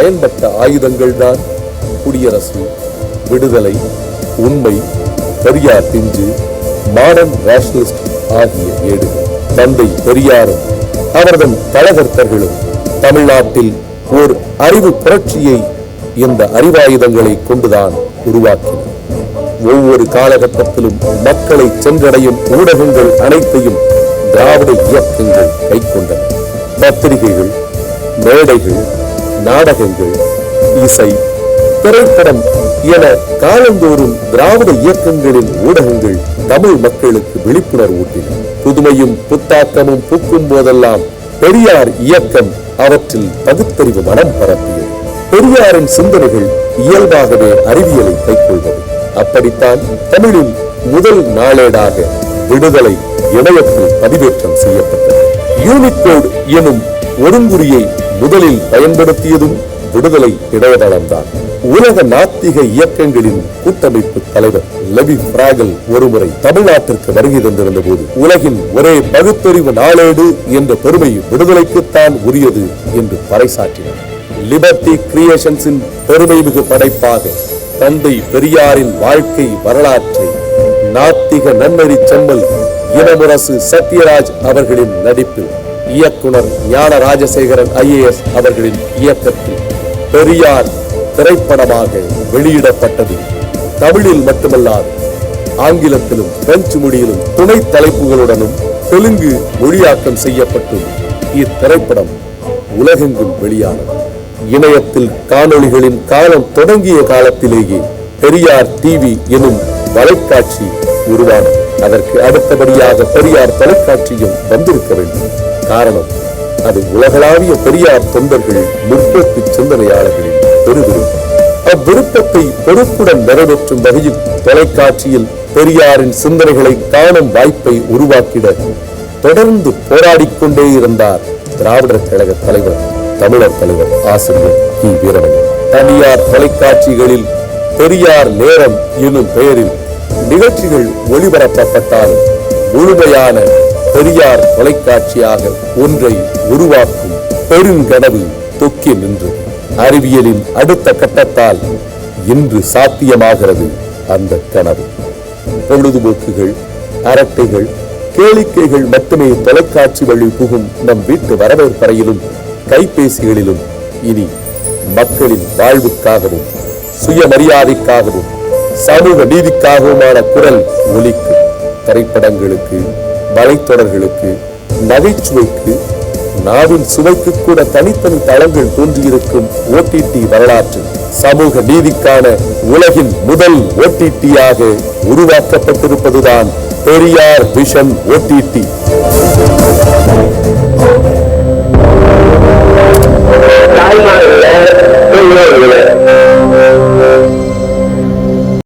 பயன்பட்ட ஆயுதங்கள் தான். குடியரசு விடுதலை உண்மை பெரியார் பிஞ்சு மாடர்ன் ரேஷனலிஸ்ட் ஆகிய ஏடு தந்தை பெரியாரும் அவரது கழகர்த்தர்களும் தமிழ்நாட்டில் ஓர் அறிவு புரட்சியை இந்த அறிவாயுதங்களை கொண்டுதான் உருவாக்கின ஒவ்வொரு காலகட்டத்திலும் மக்களை சென்றடையும் ஊடகங்கள் அனைத்தையும் திராவிட இயக்கங்கள் கைக்கொண்டன. பத்திரிகைகள் மேடைகள் நாடகங்கள் இசை திரைப்படம் என காலந்தோறும் திராவிட இயக்கங்களின் ஊடகங்கள் தமிழ் மக்களுக்கு விழிப்புணர்வு ஊட்டின. புதுமையும் புத்தாக்கமும் பூக்கும் போதெல்லாம் பெரியார் இயக்கம் அவற்றில் பகுத்தறிவு மனம் பரப்பியது. பெரியாரின் சிந்தனைகள் இயல்பாகவே அறிவியலை கைக்கொள்வது. அப்படித்தான் தமிழின் முதல் நாளேடாக விடுதலை இணையத்தில் பதிவேற்றம் செய்யப்பட்டது. யூனிகோட் எனும் ஒருங்குறியை முதலில் பயன்படுத்தியதும் விடுதலை இணையதளம்தான் உலக நாத்திக இயக்கங்களின் கூட்டமைப்பு தலைவர் லெவி பிராகல் ஒருமுறை தமிழ்நாட்டிற்கு வருகை தந்திருந்த போது உலகின் ஒரே பகுத்தறிவு நாளேடு என்ற பெருமை விடுதலைக்குத்தான் உரியது என்று பறைசாற்றினார். லிபர்டி கிரியேஷன்ஸின் பெருமை மிகு படைப்பாக தந்தை பெரியாரின் வாழ்க்கை வரலாற்றை நாத்திக நன்னறி செம்மல் இனமுரசு சத்யராஜ் அவர்களின் நடிப்பில் இயக்குனர் ஞான ராஜசேகரன் ஐஏஎஸ் அவர்களின் இயக்கத்தில் பெரியார் திரைப்படமாக வெளியிடப்பட்டது. தமிழில் மட்டுமல்லாது ஆங்கிலத்திலும் பிரெஞ்சு மொழியிலும் துணை தலைப்புகளுடனும் தெலுங்கு மொழியாக்கம் செய்யப்பட்டு இத்திரைப்படம் உலகெங்கும் வெளியானது. இணையத்தில் காணொளிகளின் காலம் தொடங்கிய காலத்திலேயே பெரியார் டிவி எனும் வலைக்காட்சி உருவானது. அதற்கு அடுத்தபடியாக பெரியார் தொலைக்காட்சியும் வந்திருக்க வேண்டும். காரணம். அது உலகளாவிய பெரியார் தொண்டர்கள் முற்போக்கு சிந்தனையாளர்களின் பெருவிருப்பம். அவ்விருப்பத்தை பொறுப்புடன் நிறைவேற்றும் வகையில் தொலைக்காட்சியில் பெரியாரின் சிந்தனைகளை காணும் வாய்ப்பை உருவாக்கிட தொடர்ந்து போராடிக் கொண்டே இருந்தார் திராவிடர் கழக தலைவர் தமிழர் தலைவர் ஆசிரியர் கி. வீரமணி. தனியார் தொலைக்காட்சிகளில் பெரியார் நேரம் என்னும் பெயரில் நிகழ்ச்சிகள் ஒளிபரப்பப்பட்டாலும் முழுமையான பெரியார் தொலைக்காட்சியாக ஒன்றை உருவாக்கும் பெருங்கனவு தொக்கி நின்றது. அறிவியலின் அடுத்த கட்டத்தால் இன்று சாத்தியமாகிறது அந்த கனவு. பொழுதுபோக்குகள் அரட்டைகள் கேளிக்கைகள் மட்டுமே தொலைக்காட்சி வழி புகும் நம் வீட்டு வரவேற்பறையிலும் கைபேசிகளிலும் இனி மக்களின் வாழ்வுக்காகவும் சுயமரியாதைக்காகவும் சமூக நீதிக்காகவுமான குரல் ஒலிக்கும் திரைப்படங்களுக்கு வலைத்தொடர்களுக்கு நகைச்சுவைக்கு நாவின் சுவைக்கு கூட தனித்தனி தளங்கள் தோன்றியிருக்கும் ஓடிடி வரலாற்று சமூக நீதிக்கான உலகின் முதல் ஓடிடியாக உருவாக்கப்பட்டிருப்பதுதான் பெரியார் விஷன் ஓடிடி